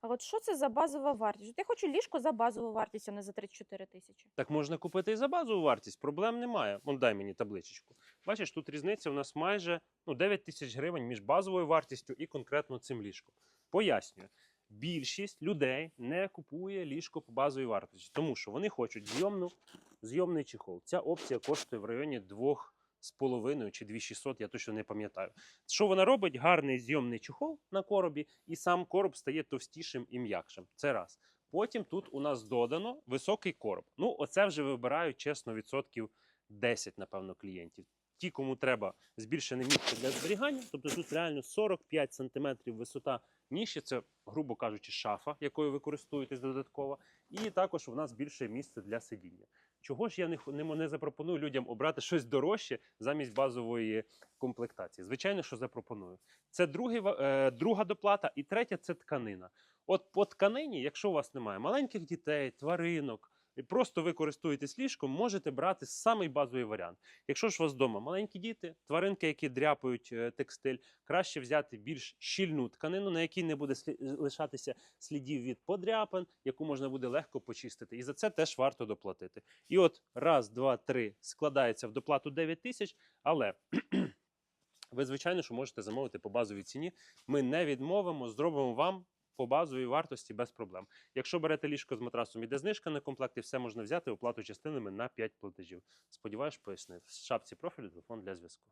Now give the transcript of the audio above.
А от що це за базова вартість? От я хочу ліжко за базову вартість, а не за 34 тисячі. Так можна купити і за базову вартість, проблем немає. Вон дай мені табличечку. Бачиш, тут різниця у нас майже ну, 9 тисяч гривень між базовою вартістю і конкретно цим ліжком. Пояснюю, більшість людей не купує ліжко по базовій вартості, тому що вони хочуть зйомну, зйомний чехол. Ця опція коштує в районі 2,5 чи 2600, я точно не пам'ятаю. Що вона робить? Гарний зйомний чехол на коробі, і сам короб стає товстішим і м'якшим. Це раз. Потім тут у нас додано високий короб. Ну, оце вже вибирають чесно відсотків 10, напевно, клієнтів. Ті, кому треба збільшене місце для зберігання, тобто тут реально 45 см висота ніші, це, грубо кажучи, шафа, якою ви користуєтесь додатково, і також у нас більше місце для сидіння. Чого ж я не, не, не запропоную людям обрати щось дорожче замість базової комплектації? Звичайно, що запропоную. Це другий, е, друга доплата, і третя це тканина. От по тканині, якщо у вас немає маленьких дітей, тваринок, і просто ви користуєтесь ліжком, можете брати самий базовий варіант. Якщо ж у вас вдома маленькі діти, тваринки, які дряпають е, текстиль, краще взяти більш щільну тканину, на якій не буде лишатися слідів від подряпин, яку можна буде легко почистити. І за це теж варто доплатити. І от раз, два, три складається в доплату 9 тисяч, але. Ви, звичайно, що можете замовити по базовій ціні. Ми не відмовимо, зробимо вам по базовій вартості без проблем. Якщо берете ліжко з матрасом, іде знижка на комплекти, все можна взяти оплату частинами на 5 платежів. Сподіваюсь, пояснив. В шапці профілю телефон для зв'язку.